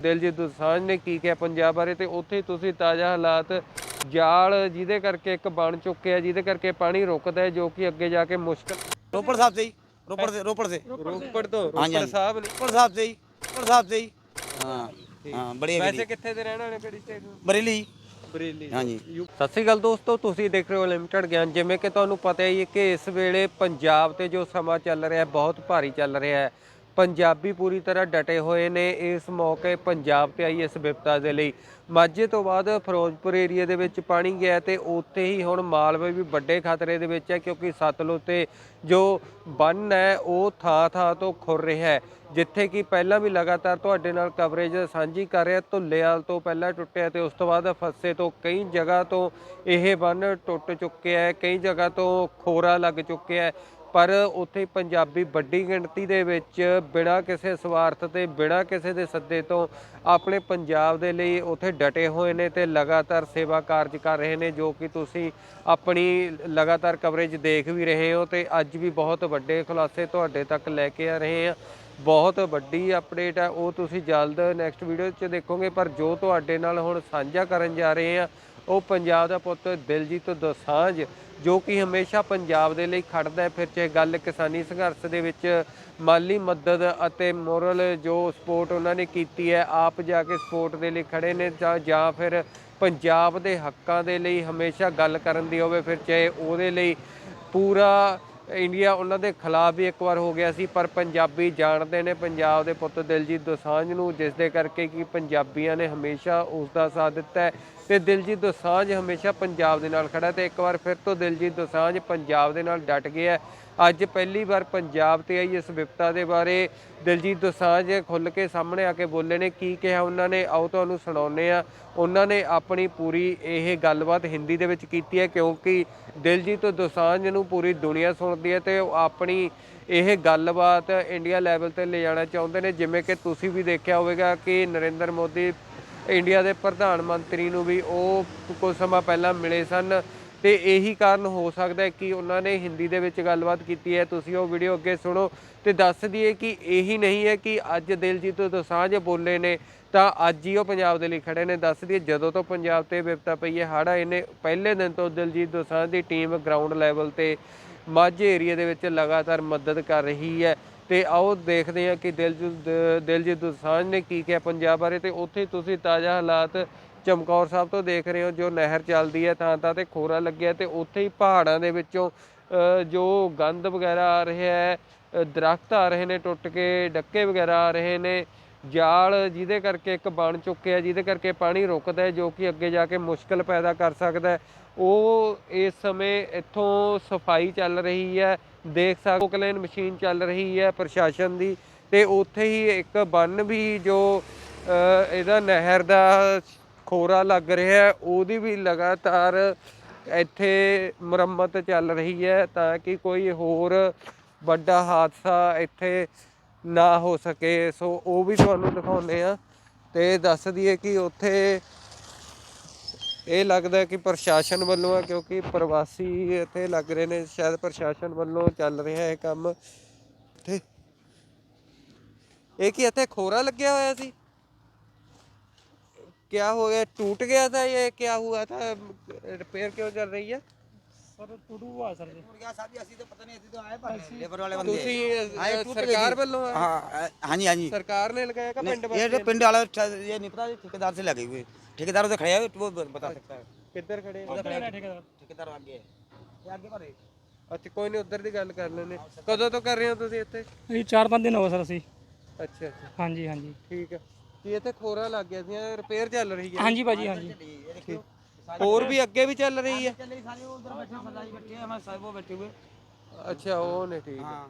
ਦਿਲਜੀਤ ਦੋਸਾਂਝ ਨੇ ਕੀ ਕਿਹਾ ਪੰਜਾਬ ਬਾਰੇ ਤੇ ਉੱਥੇ ਤੁਸੀਂ ਤਾਜ਼ਾ ਹਾਲਾਤ ਜਾਲ ਜਿਹਦੇ ਕਰਕੇ ਇੱਕ ਬਣ ਚੁੱਕਿਆ ਜਿਹਦੇ ਕਰਕੇ ਪਾਣੀ ਰੁਕਦਾ ਹੈ ਜੋ ਕਿ ਅੱਗੇ ਜਾ ਕੇ ਮੁਸ਼ਕਲ ਰੋਪੜ ਸਾਹਿਬ ਤੇ ਜੀ ਰੋਪੜ ਦੇ ਰੋਪੜ ਦੇ? ਰੋਪੜ ਤੋਂ ਹਾਂਜੀ, ਰੋਪੜ ਹਾਂਜੀ। ਸਾਹਿਬ ਨੇ ਰੋਪੜ ਸਾਹਿਬ ਤੇ ਜੀ ਰੋਪੜ ਸਾਹਿਬ ਤੇ ਜੀ ਹਾਂ ਹਾਂ ਬੜੀ ਵੈਸੇ ਕਿੱਥੇ ਦੇ ਰਹਿਣ ਵਾਲੇ ਕਿਹੜੀ ਸਟੇਟ ਨੂੰ ਬਰੇਲੀ। ਬਰੇਲੀ। ਹਾਂਜੀ। ਸਤਿ ਸ਼੍ਰੀ ਅਕਾਲ ਦੋਸਤੋ ਤੁਸੀਂ ਦੇਖ ਰਹੇ ਹੋ ਲਿਮਟਿਡ ਗਿਆਨ। ਜਿਵੇਂ ਕਿ ਤੁਹਾਨੂੰ ਪਤਾ ਹੀ ਹੈ ਕਿ ਇਸ ਵੇਲੇ ਪੰਜਾਬ ਤੇ ਜੋ ਸਮਾਂ ਚੱਲ ਰਿਹਾ ਹੈ ਬਹੁਤ ਭਾਰੀ ਚੱਲ ਰਿਹਾ ਹੈ। ਪੰਜਾਬੀ ਪੂਰੀ ਤਰ੍ਹਾਂ ਡਟੇ ਹੋਏ ਨੇ ਇਸ ਮੌਕੇ ਪੰਜਾਬ ਤੇ ਆਈ ਇਸ ਵਿਪਤਾ ਦੇ ਲਈ। ਮਾਝੇ ਤੋਂ ਬਾਅਦ ਫਿਰੋਜ਼ਪੁਰ ਏਰੀਆ ਦੇ ਵਿੱਚ ਪਾਣੀ ਗਿਆ ਤੇ ਉੱਥੇ ਹੀ ਹੁਣ ਮਾਲਵੇ ਵੀ ਵੱਡੇ ਖਤਰੇ ਦੇ ਵਿੱਚ ਹੈ ਕਿਉਂਕਿ ਸਤਲੁਜ ਤੇ ਜੋ ਬੰਨ ਹੈ, ਉਹ ਥਾਂ ਥਾਂ ਤੋਂ ਖੁਰ ਰਿਹਾ ਹੈ, ਜਿੱਥੇ ਕਿ ਪਹਿਲਾਂ ਵੀ ਲਗਾਤਾਰ ਤੁਹਾਡੇ ਨਾਲ ਕਵਰੇਜ ਸਾਂਝੀ ਕਰ ਰਿਹਾ। ਧੁੱਲੇਵਾਲ ਤੋਂ ਪਹਿਲਾਂ ਟੁੱਟਿਆ ਤੇ ਉਸ ਤੋਂ ਬਾਅਦ ਫੱਸੇ ਤੋਂ ਕਈ ਜਗ੍ਹਾ ਤੋਂ ਇਹ ਬੰਨ ਟੁੱਟ ਚੁੱਕਿਆ ਹੈ, ਕਈ ਜਗ੍ਹਾ ਤੋਂ ਖੋਰਾ ਲੱਗ ਚੁੱਕਿਆ ਹੈ। ਪਰ ਉੱਥੇ ਪੰਜਾਬੀ ਵੱਡੀ ਗਿਣਤੀ ਦੇ ਵਿੱਚ ਬਿਨਾਂ ਕਿਸੇ ਸਵਾਰਥ ਤੇ ਬਿਨਾਂ ਕਿਸੇ ਦੇ ਸੱਦੇ ਤੋਂ ਆਪਣੇ ਪੰਜਾਬ ਦੇ ਲਈ ਉੱਥੇ ਡਟੇ ਹੋਏ ਨੇ ਤੇ ਲਗਾਤਾਰ ਸੇਵਾ ਕਾਰਜ ਕਰ ਰਹੇ ਨੇ, ਜੋ ਕਿ ਤੁਸੀਂ ਆਪਣੀ ਲਗਾਤਾਰ ਕਵਰੇਜ ਦੇਖ ਵੀ ਰਹੇ ਹੋ ਤੇ ਅੱਜ ਵੀ ਬਹੁਤ ਵੱਡੇ ਖੁਲਾਸੇ ਤੁਹਾਡੇ ਤੱਕ ਲੈ ਕੇ ਆ ਰਹੇ ਹਾਂ। ਬਹੁਤ ਵੱਡੀ ਅਪਡੇਟ ਹੈ ਉਹ ਤੁਸੀਂ ਜਲਦ ਨੈਕਸਟ ਵੀਡੀਓ 'ਚ ਦੇਖੋਗੇ, ਪਰ ਜੋ ਤੁਹਾਡੇ ਨਾਲ ਹੁਣ ਸਾਂਝਾ ਕਰਨ ਜਾ ਰਹੇ ਹਾਂ, ਉਹ ਪੰਜਾਬ ਦਾ ਪੁੱਤ ਦਿਲਜੀਤ ਦੋਸਾਂਝ ਜੋ ਕਿ ਹਮੇਸ਼ਾ ਪੰਜਾਬ ਦੇ ਲਈ ਖੜਦਾ ਹੈ। ਫਿਰ ਚਾਹੇ ਗੱਲ ਕਿਸਾਨੀ ਸੰਘਰਸ਼ ਦੇ ਵਿੱਚ ਮਾਲੀ ਮਦਦ ਅਤੇ ਮੋਰਲ ਜੋ ਸਪੋਰਟ ਉਹਨਾਂ ਨੇ ਕੀਤੀ ਹੈ, ਆਪ ਜਾ ਕੇ ਸਪੋਰਟ ਦੇ ਲਈ ਖੜੇ ਨੇ ਜਾਂ ਜਾਂ ਫਿਰ ਪੰਜਾਬ ਦੇ ਹੱਕਾਂ ਦੇ ਲਈ ਹਮੇਸ਼ਾ ਗੱਲ ਕਰਨ ਦੀ ਹੋਵੇ, ਫਿਰ ਚਾਹੇ ਉਹਦੇ ਲਈ ਪੂਰਾ ਇੰਡੀਆ ਉਹਨਾਂ ਦੇ ਖਿਲਾਫ ਵੀ ਇੱਕ ਵਾਰ ਹੋ ਗਿਆ ਸੀ, ਪਰ ਪੰਜਾਬੀ ਜਾਣਦੇ ਨੇ, ਪੰਜਾਬ ਦੇ ਪੁੱਤ ਦਿਲਜੀਤ ਦੋਸਾਂਝ ਨੂੰ, ਜਿਸ ਦੇ ਕਰਕੇ ਕਿ ਪੰਜਾਬੀਆਂ ਨੇ ਹਮੇਸ਼ਾ ਉਸ ਦਾ ਸਾਥ ਦਿੱਤਾ ਹੈ। ਤੇ ਦਿਲਜੀਤ ਦੋਸਾਂਝ ਹਮੇਸ਼ਾ ਪੰਜਾਬ ਦੇ ਨਾਲ ਖੜਾ ਹੈ ਤੇ ਇੱਕ ਵਾਰ ਫਿਰ ਤੋਂ ਦਿਲਜੀਤ ਦੋਸਾਂਝ ਪੰਜਾਬ ਦੇ ਨਾਲ ਡਟ ਗਿਆ ਅੱਜ ਪਹਿਲੀ ਵਾਰ ਪੰਜਾਬ ਤੇ ਆਈ ਇਸ ਵਿਪਤਾ ਦੇ ਬਾਰੇ ਦਿਲਜੀਤ ਦੋਸਾਂਝ ਖੁੱਲ ਕੇ ਸਾਹਮਣੇ ਆ ਕੇ ਬੋਲੇ ਨੇ, ਕੀ ਕਿਹਾ ਉਹਨਾਂ ਨੇ? ਆਓ ਤੁਹਾਨੂੰ ਸੁਣਾਉਂਦੇ ਆ ਉਹਨਾਂ ਨੇ ਆਪਣੀ ਪੂਰੀ ਇਹ ਗੱਲਬਾਤ ਹਿੰਦੀ ਦੇ ਵਿੱਚ ਕੀਤੀ ਹੈ, ਕਿਉਂਕਿ ਦਿਲਜੀਤ ਦੋਸਾਂਝ ਨੂੰ ਪੂਰੀ ਦੁਨੀਆ ਸੁਣਦੀ ਹੈ ਤੇ ਉਹ ਆਪਣੀ ਇਹ ਗੱਲਬਾਤ ਇੰਡੀਆ ਲੈਵਲ ਤੇ ਲੈ ਚਾਹੁੰਦੇ ਨੇ। ਜਿਵੇਂ ਕਿ ਤੁਸੀਂ ਵੀ ਦੇਖਿਆ ਹੋਵੇਗਾ ਕਿ ਨਰਿੰਦਰ ਮੋਦੀ ਇੰਡੀਆ ਦੇ ਪ੍ਰਧਾਨ ਮੰਤਰੀ ਨੂੰ ਵੀ ਉਹ ਕੁਝ ਸਮਾਂ ਪਹਿਲਾਂ ਮਿਲੇ ਸਨ। ਤੇ ਇਹੀ ਕਾਰਨ ਹੋ ਸਕਦਾ ਹੈ ਕਿ ਉਹਨਾਂ ਨੇ ਹਿੰਦੀ ਦੇ ਵਿੱਚ ਗੱਲਬਾਤ ਕੀਤੀ ਹੈ। ਤੁਸੀਂ ਉਹ ਵੀਡੀਓ ਅੱਗੇ ਸੁਣੋ ਤੇ ਦੱਸ ਦਈਏ ਕਿ ਇਹੀ ਨਹੀਂ ਹੈ ਕਿ ਅੱਜ ਦਿਲਜੀਤ ਦੋਸਾਂਝ ਬੋਲੇ ਨੇ, ਤਾਂ ਅੱਜ ਹੀ ਉਹ ਪੰਜਾਬ ਦੇ ਲਈ ਖੜੇ ਨੇ। ਦੱਸ ਦਈਏ, ਜਦੋਂ ਤੋਂ ਪੰਜਾਬ ਤੇ ਵਿਪਤਾ ਪਈ ਹੈ, ਹੜ੍ਹ ਇਹਨੇ ਪਹਿਲੇ ਦਿਨ ਤੋਂ ਦਿਲਜੀਤ ਦੋਸਾਂਝ ਦੀ ਟੀਮ ਗਰਾਊਂਡ ਲੈਵਲ ਤੇ ਮਾਝੇ ਏਰੀਆ ਦੇ ਵਿੱਚ ਲਗਾਤਾਰ ਮਦਦ ਕਰ ਰਹੀ ਹੈ। ਤੇ ਆਓ ਦੇਖਦੇ ਹਾਂ ਕਿ ਦਿਲਜੀਤ ਦਿਲਜੀਤ ਦੋਸਾਂਝ ਨੇ ਕੀ ਕਿਹਾ ਪੰਜਾਬ ਬਾਰੇ ਤੇ ਉੱਥੇ ਤੁਸੀਂ ਤਾਜ਼ਾ ਹਾਲਾਤ ਚਮਕੌਰ ਸਾਹਿਬ ਤੋਂ ਦੇਖ ਰਹੇ ਹੋ, ਜੋ ਨਹਿਰ ਚੱਲਦੀ ਹੈ ਥਾਂ ਥਾਂ ਤੇ ਖੋਰਾ ਲੱਗਿਆ ਤੇ ਉੱਥੇ ਹੀ ਪਹਾੜਾਂ ਦੇ ਵਿੱਚੋਂ ਜੋ ਗੰਦ ਵਗੈਰਾ ਆ ਰਿਹਾ ਹੈ ਦਰਖਤ ਆ ਰਹੇ ਨੇ ਟੁੱਟ ਕੇ, ਡੱਕੇ ਵਗੈਰਾ ਆ ਰਹੇ ਨੇ, ਜਾਲ ਜਿਹਦੇ ਕਰਕੇ ਇੱਕ ਬਣ ਚੁੱਕਿਆ, ਜਿਹਦੇ ਕਰਕੇ ਪਾਣੀ ਰੁਕਦਾ ਹੈ, ਜੋ ਕਿ ਅੱਗੇ ਜਾ ਕੇ ਮੁਸ਼ਕਲ ਪੈਦਾ ਕਰ ਸਕਦਾ ਹੈ। ਉਹ ਇਸ ਸਮੇਂ ਇੱਥੋਂ ਸਫ਼ਾਈ ਚੱਲ ਰਹੀ ਹੈ, ਦੇਖ ਸਕਦੇ ਕਲੇਨ ਮਸ਼ੀਨ ਚੱਲ ਰਹੀ ਹੈ ਪ੍ਰਸ਼ਾਸਨ ਦੀ, ਤੇ ਉੱਥੇ ਹੀ ਇੱਕ ਬੰਨ ਵੀ ਜੋ ਇਹਦਾ ਨਹਿਰ ਦਾ ਖੋਰਾ ਲੱਗ ਰਿਹਾ ਉਹਦੀ ਵੀ ਲਗਾਤਾਰ ਇੱਥੇ ਮੁਰੰਮਤ ਚੱਲ ਰਹੀ ਹੈ ਤਾਂ ਕਿ ਕੋਈ ਹੋਰ ਵੱਡਾ ਹਾਦਸਾ ਇੱਥੇ ਨਾ ਹੋ ਸਕੇ। ਸੋ ਉਹ ਵੀ ਤੁਹਾਨੂੰ ਦਿਖਾਉਂਦੇ ਆ ਤੇ ਦੱਸ ਦਈਏ ਕਿ ਉੱਥੇ ਇਹ ਲੱਗਦਾ ਕਿ ਪ੍ਰਸ਼ਾਸਨ ਵੱਲੋਂ ਆ ਕਿਉਂਕਿ ਪ੍ਰਵਾਸੀ ਇੱਥੇ ਲੱਗ ਰਹੇ ਨੇ, ਸ਼ਾਇਦ ਪ੍ਰਸ਼ਾਸਨ ਵੱਲੋਂ ਚੱਲ ਰਿਹਾ ਹੈ ਕੰਮ। ਇੱਥੇ ਇਹ ਕੀ ਇੱਥੇ ਖੋਰਾ ਲੱਗਿਆ ਹੋਇਆ ਸੀ? क्या हो गया टूट गया था ये क्या हुआ था रिपेयर क्यों चल रही है ਸਰ ਟੁੱਟੂ ਹੋਆ ਸਰ ਜੀ ਗਿਆ ਸਾਹਿਬ ਜੀ ਅਸੀਂ ਤਾਂ ਪਤਾ ਨਹੀਂ ਅਸੀਂ ਤਾਂ ਆਏ ਪਰ ਲੇਬਰ ਵਾਲੇ ਬੰਦੇ ਤੁਸੀਂ ਹਾਂ, ਇਹ ਅ, ਟੁੱਟ ਸਰਕਾਰ ਗਈ। ਵੱਲੋਂ ਆ? ਹਾਂ ਅ, ਹਾਂਜੀ ਹਾਂਜੀ सरकार ने लगाया का पिंड ये जो पिंड वाला ठ- ये नहीं पता ये ठेकेदार से लगे हुए ठेकेदार उधर खड़े है वो बता सकता है किधर खड़े हैं? उधर खड़े हैं, ਠੇਕੇਦਾਰ ठेकेदार आगे है ये आगे पर है ਅੱਛਾ ਕੋਈ ਨਹੀਂ ਉਧਰ ਦੀ ਗੱਲ ਕਰ ਲੈਨੇ ਕਦੋਂ ਤੋਂ ਕਰ ਰਹੇ ਹੋ ਤੁਸੀਂ ਇੱਥੇ ਇਹ 4-5 ਦਿਨ ਹੋ ਗਏ ਸਰ ਅਸੀਂ ਅੱਛਾ ਅੱਛਾ ਹਾਂਜੀ ਹਾਂਜੀ ਠੀਕ ਹੈ ਕੀ ਇੱਥੇ ਖੋਰਾ ਲੱਗ ਗਿਆ ਸੀ ਰਿਪੇਅਰ ਚੱਲ ਰਹੀ ਹੈ ਹਾਂਜੀ ਭਾਜੀ ਹਾਂਜੀ ये देखियो ਹੋਰ ਵੀ ਅੱਗੇ ਵੀ ਚੱਲ ਰਹੀ ਹੈ चल रही सारी उधर बैठे हैं सरदार जी बैठे हैं हमारे साहब वो बैठे हुए ਅੱਛਾ ਉਹ ਨੇ ਠੀਕ ਹੈ हाँ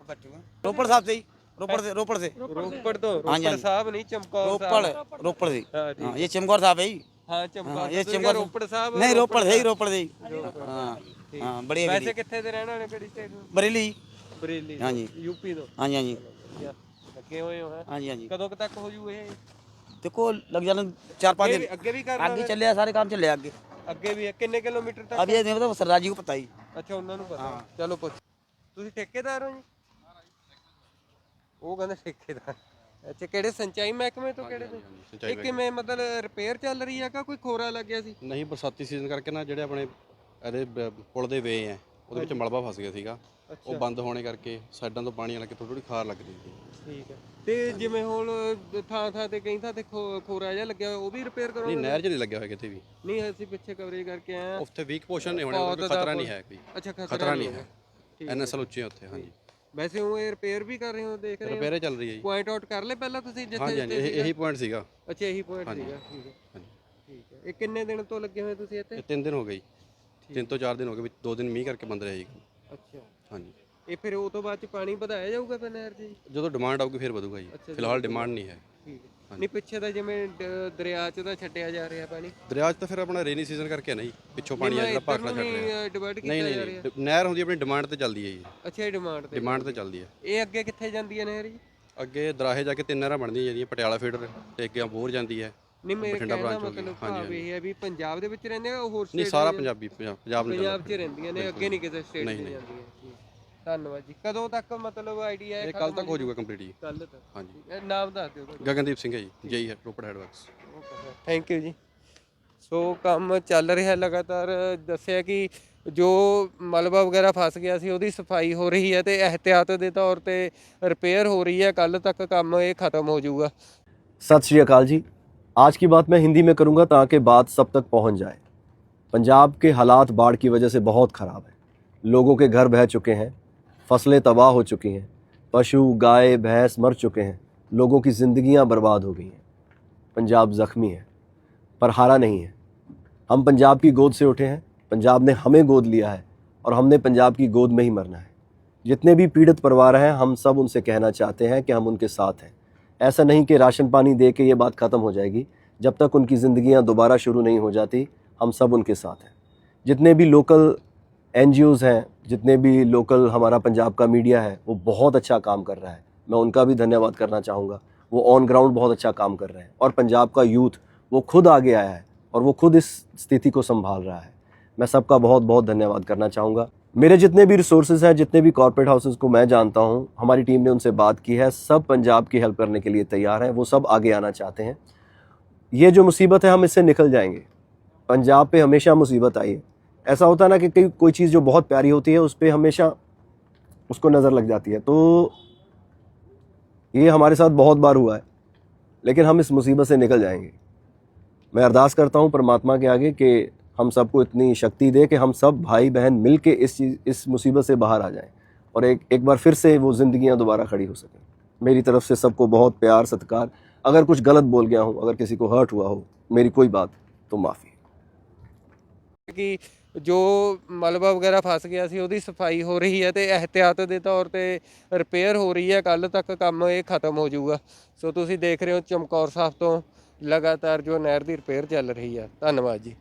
वो बैठे हुए रोपड़ साहब से ही रोपड़ से रोपड़ से ਰੋਪੜ ਤੋਂ ਹਾਂਜੀ, ਰੋਪੜ ਹਾਂਜੀ। ਸਾਹਿਬ ਨਹੀਂ ਚਮਕੌਰ रोपड़ ਸਾਹਿਬ रोपड़ से ਹਾਂ ਠੀਕ हाँ ये चमकौर साहब है ही ਹਾਂ ਚਮਕੌਰ हाँ, ये ਤੁਸੀਂ ਕਿਹਾ चमकौर ਰੋਪੜ ਸਾਹਿਬ नहीं रोपड़ से ही रोपड़ से ही हाँ हाँ बड़ी ਵੈਸੇ हवेली ਕਿੱਥੇ ਦੇ ਰਹਿਣ ਵਾਲੇ ਕਿਹੜੀ ਸਟੇਟ ਨੂੰ बरेली ਬਰੇਲੀ ਹਾਂਜੀ। ਯੂਪੀ ਤੋਂ हाँ जी हाँ जी ਵਧੀਆ। ਲੱਗੇ ਹੋਏ ਹੋ ਹਾਂਜੀ ਹਾਂਜੀ। ਕਦੋਂ ਤੱਕ ਹੋ ਜੂ ਇਹ? ਦੇਖੋ ਲੱਗ ਜਾਣ ਚਾਰ ਪੰਜ ਦਿਨ। ਅੱਗੇ ਵੀ ਕਰਨਾ ਅੱਗੇ ਚੱਲਿਆ ਸਾਰੇ ਕੰਮ ਚੱਲਿਆ ਅੱਗੇ। ਅੱਗੇ ਵੀ ਕਿੰਨੇ ਕਿਲੋਮੀਟਰ ਤੱਕ? ਅਭੀ ਇਹ ਪਤਾ ਸਰਦਾਰ ਜੀ ਨੂੰ ਪਤਾ ਹੀ। ਅੱਛਾ ਉਹਨਾਂ ਨੂੰ ਪਤਾ। ਚਲੋ ਪੁੱਛ। ਤੁਸੀਂ ਠੇਕੇਦਾਰ ਹੋ ਜੀ? ਉਹ ਕਹਿੰਦੇ ਠੇਕੇਦਾਰ। ਅੱਛਾ ਕਿਹੜੇ ਸਿੰਚਾਈ ਮਹਿਕਮੇ ਤੋਂ ਕਿਹੜੇ ਸਿੰਚਾਈ ਇਹ ਕਿਵੇਂ ਮਤਲਬ ਰਿਪੇਅਰ ਚੱਲ ਰਹੀ ਹੈ ਕਿ ਕੋਈ ਖੋਰਾ ਲੱਗਿਆ ਸੀ? ਨਹੀਂ ਬਰਸਾਤੀ ਸੀਜ਼ਨ ਕਰਕੇ ਨਾ ਜਿਹੜੇ ਆਪਣੇ ਇਹਦੇ ਪੁਲ ਦੇ ਵੇ ਆ। ਉਹਦੇ ਵਿੱਚ ਮਲਬਾ ਫਸ ਗਿਆ ਸੀਗਾ। ਉਹ ਬੰਦ ਹੋਣੇ ਕਰਕੇ ਸਾਈਡਾਂ ਤੋਂ ਪਾਣੀ ਆ ਕੇ ਥੋੜੀ ਥੋੜੀ ਖਾਰ ਲੱਗ ਰਹੀ ਸੀ। ਠੀਕ ਹੈ। ਤੇ ਜਿਵੇਂ ਹੁਣ ਥਾਂ ਥਾਂ ਤੇ ਕਈ ਥਾਂ ਤੇ ਖੋ- ਖੋਰਾ ਜਿਹਾ ਲੱਗਿਆ ਹੋਇਆ, ਉਹ ਵੀ ਰਿਪੇਅਰ ਕਰੋ ਨਹੀਂ ਨਹਿਰ 'ਚ ਨਹੀਂ ਲੱਗਿਆ ਹੋਇਆ ਕਿਤੇ ਵੀ। ਨਹੀਂ ਅਸੀਂ ਪਿੱਛੇ ਕਵਰੇਜ ਕਰਕੇ ਆਏ ਹਾਂ। ਉੱਥੇ ਵੀਕ ਪੋਰਸ਼ਨ ਨਹੀਂ ਹੋਣੇ ਕੋਈ ਬਹੁਤ ਖਤਰਾ ਨਹੀਂ ਹੈ ਕੋਈ। ਅੱਛਾ ਖਤਰਾ, ਨਹੀਂ। ਹੈ। ਐਨਐਸਐਲ ਉੱਚੇ ਆ ਉੱਥੇ ਹਾਂਜੀ। ਵੈਸੇ ਉਹ ਇਹ ਰਿਪੇਅਰ ਵੀ ਕਰ ਰਹੇ ਹੋ ਦੇਖ ਰਹੇ ਹੋ? ਰਿਪੇਅਰ ਚੱਲ ਰਹੀ ਹੈ ਜੀ। ਪੁਆਇੰਟ ਆਊਟ ਕਰ ਲੈ ਪਹਿਲਾਂ ਤੁਸੀਂ ਜਿੱਥੇ ਹਾਂਜੀ ਹਾਂਜੀ ਇਹ- ਇਹੀ ਪੁਆਇੰਟ ਸੀਗਾ। ਅੱਛਾ ਇਹੀ ਪੁਆਇੰਟ ਸੀਗਾ। ਠੀਕ ਹੈ। ਹਾਂਜੀ। ਠੀਕ ਹੈ। ਇਹ ਕਿੰਨੇ ਦਿਨ ਤੋਂ ਲੱਗੇ ਹੋਏ ਤੁਸੀਂ ਇੱਥੇ? ਇਹ ਤਿੰਨ ਦਿਨ ਹੋ ਗਏ ਜੀ। ਤਿੰਨ ਤੋਂ ਚਾਰ ਦਿਨ ਹੋ ਗਏ ਵਿੱਚ ਦੋ ਦਿਨ ਮੀਂਹ ਕਰਕੇ ਬੰਦ ਰਿਹਾ ਜੀ ਅੱਛਾ। ਹਾਂਜੀ। ਇਹ ਫਿਰ ਉਹ ਤੋਂ ਬਾਅਦ ਚ ਪਾਣੀ ਵਧਾਇਆ ਜਾਊਗਾ ਫਿਰ ਨਹਿਰ 'ਚ ਜੀ? ਜਦੋਂ ਡਿਮਾਂਡ ਆਊਗੀ ਫਿਰ ਵਧੂਗਾ ਜੀ। ਫਿਲਹਾਲ ਡਿਮਾਂਡ ਨਹੀਂ ਹੈ। ਠੀਕ ਹੈ। ਨਹੀਂ ਪਿੱਛੇ ਤਾਂ ਜਿਵੇਂ ਡ- ਦਰਿਆ 'ਚ ਤਾਂ ਛੱਡਿਆ ਜਾ ਰਿਹਾ ਪਾਣੀ। ਦਰਿਆ 'ਚ ਤਾਂ ਫਿਰ ਆਪਣਾ ਰੇਨੀ ਸੀਜ਼ਨ ਕਰਕੇ ਨਾ ਜੀ। ਪਿੱਛੋਂ ਪਾਣੀ ਆ ਜਿਹੜਾ ਭਾਖੜਾ ਛੱਡ ਰਿਹਾ। ਕੀਤਾ ਨਹੀਂ ਜਾ ਨਹੀਂ ਰਿਹਾ। ਨਹੀਂ ਨਹਿਰ ਹੁੰਦੀ ਆਪਣੀ ਡਿਮਾਂਡ ਤੇ ਚੱਲਦੀ ਹੈ ਜੀ। ਅੱਛਾ ਇਹ ਡਿਮਾਂਡ ਤੇ ਡਿਮਾਂਡ ਤੇ ਚੱਲਦੀ ਹੈ। ਇਹ ਅੱਗੇ ਕਿੱਥੇ ਜਾਂਦੀ ਹੈ ਨਹਿਰ ਜੀ? ਅੱਗੇ ਦਰਾਹੇ ਜਾ ਕੇ ਤਿੰਨ ਨਹਿਰਾਂ ਬਣਦੀਆਂ ਜਿਹੜੀਆਂ ਪਟਿਆਲਾ ਫੀਡਰ ਤੇ ਅੱਗੇ ਬੋਰ ਜਾਂਦੀ ਹੈ। ਨਹੀਂ ਮੇਰੇ ਬਠਿੰਡਾ ਦਾ ਮਤਲਬ ਹਾਂਜੀ, ਇਹ ਹੈ ਵੀ ਪੰਜਾਬ ਦੇ ਵਿੱਚ ਰਹਿੰਦੇ ਆ ਉਹ ਹੋਰ ਨਹੀਂ ਸਾਰਾ ਪੰਜਾਬੀ ਪੰਜਾਬ ਪੰਜਾਬ ਪੰਜਾਬ 'ਚ ਰਹਿੰਦੀਆਂ ਨੇ ਅੱਗੇ ਨਹੀਂ ਕਿਸੇ ਸਟੇਟ 'ਚ ਜਾਂਦੀਆਂ। ਧੰਨਵਾਦ ਜੀ। ਕਦੋਂ ਤੱਕ ਮਤਲਬ ਆਈਡੀਆ ਹੈ ਇਹ ਕੱਲ ਤੱਕ ਹੋ ਜਾਊਗਾ ਕੰਪਲੀਟ ਜੀ। ਕੱਲ ਤੱਕ। ਹਾਂਜੀ। ਇਹ ਨਾਮ ਦੱਸ ਦਿਓ ਗਗਨਦੀਪ ਸਿੰਘ ਹੈ ਜੀ ਜਈ ਹੈ ਰੋਪੜ ਹੈਡਵਰਕਸ ਥੈਂਕ ਯੂ ਜੀ। ਸੋ ਕੰਮ ਚੱਲ ਰਿਹਾ ਲਗਾਤਾਰ। ਦੱਸਿਆ ਕਿ ਜੋ ਮਲਬਾ ਵਗੈਰਾ ਫਸ ਗਿਆ ਸੀ ਉਹਦੀ ਸਫ਼ਾਈ ਹੋ ਰਹੀ ਹੈ ਤੇ ਇਹਤਿਆਤ ਦੇ ਤੌਰ ਤੇ ਰਿਪੇਅਰ ਹੋ ਰਹੀ ਹੈ। ਕੱਲ ਤੱਕ ਕੰਮ ਇਹ ਖਤਮ ਹੋ ਜਾਊਗਾ। ਸਤਿ ਸ਼੍ਰੀ ਅਕਾਲ ਜੀ। आज की बात मैं हिंदी में करूँगा ताकि बात सब तक पहुँच जाए। पंजाब के हालात बाढ़ की वजह से बहुत ख़राब है। लोगों के घर बह चुके हैं, फ़सलें तबाह हो चुकी हैं, पशु, गाय, भैंस मर चुके हैं, लोगों की ज़िंदगियाँ बर्बाद हो गई हैं। पंजाब ज़ख्मी है, पर हारा नहीं है। हम पंजाब की गोद से उठे हैं, पंजाब ने हमें गोद लिया है, और हमने पंजाब की गोद में ही मरना है। जितने भी पीड़ित परिवार हैं, हम सब उनसे कहना चाहते हैं कि हम उनके साथ हैं। ऐसा नहीं कि राशन पानी दे के ये बात ख़त्म हो जाएगी। जब तक उनकी ज़िंदियाँ दोबारा शुरू नहीं हो जाती, हम सब उनके साथ हैं। जितने भी लोकल एन हैं, जितने भी लोकल हमारा पंजाब का मीडिया है, वो बहुत अच्छा काम कर रहा है। मैं उनका भी धन्यवाद करना चाहूँगा। वो ऑन ग्राउंड बहुत अच्छा काम कर रहे हैं। और पंजाब का यूथ, वो खुद आगे आया है और वो खुद इस स्थिति को संभाल रहा है। मैं सबका बहुत बहुत धन्यवाद करना चाहूँगा। मेरे जितने भी रिसोर्सेज हैं, जितने भी कॉर्पोरेट हाउसेज को मैं जानता हूँ, हमारी टीम ने उनसे बात की है, सब पंजाब की हेल्प करने के लिए तैयार हैं, वो सब आगे आना चाहते हैं। ये जो मुसीबत है, हम इससे निकल जाएँगे। पंजाब पे हमेशा मुसीबत आई है। ऐसा होता है ना कि कई, कोई चीज़ जो बहुत प्यारी होती है, उस पर हमेशा उसको नज़र लग जाती है। तो ये हमारे साथ बहुत बार हुआ है, लेकिन हम इस मुसीबत से निकल जाएँगे। मैं अरदास करता हूँ परमात्मा के आगे कि हम सबको इतनी शक्ति दे कि हम सब भाई बहन मिल के इस चीज़ इस मुसीबत से बाहर आ जाएं और एक एक बार फिर से वो ज़िंदगियाँ दोबारा खड़ी हो सकें मेरी तरफ से सबको बहुत प्यार सत्कार अगर कुछ गलत बोल गया हूँ अगर किसी को हर्ट हुआ हो मेरी कोई बात तो माफ़ी ਕਿ ਜੋ ਮਲਬਾ ਵਗੈਰਾ ਫਸ ਗਿਆ ਸੀ ਉਹਦੀ ਸਫਾਈ ਹੋ ਰਹੀ ਹੈ ਤੇ ਇਹਤਿਆਤ ਦੇ ਤੌਰ ਤੇ ਰਿਪੇਅਰ ਹੋ ਰਹੀ ਹੈ ਕੱਲ ਤੱਕ ਕੰਮ ਇਹ ਖਤਮ ਹੋ ਜਾਊਗਾ ਸੋ ਤੁਸੀਂ ਦੇਖ ਰਹੇ ਹੋ ਚਮਕੌਰ ਸਾਹਿਬ ਤੋਂ ਲਗਾਤਾਰ ਜੋ ਨਹਿਰ ਦੀ ਰਿਪੇਅਰ ਚੱਲ ਰਹੀ ਹੈ ਧੰਨਵਾਦ ਜੀ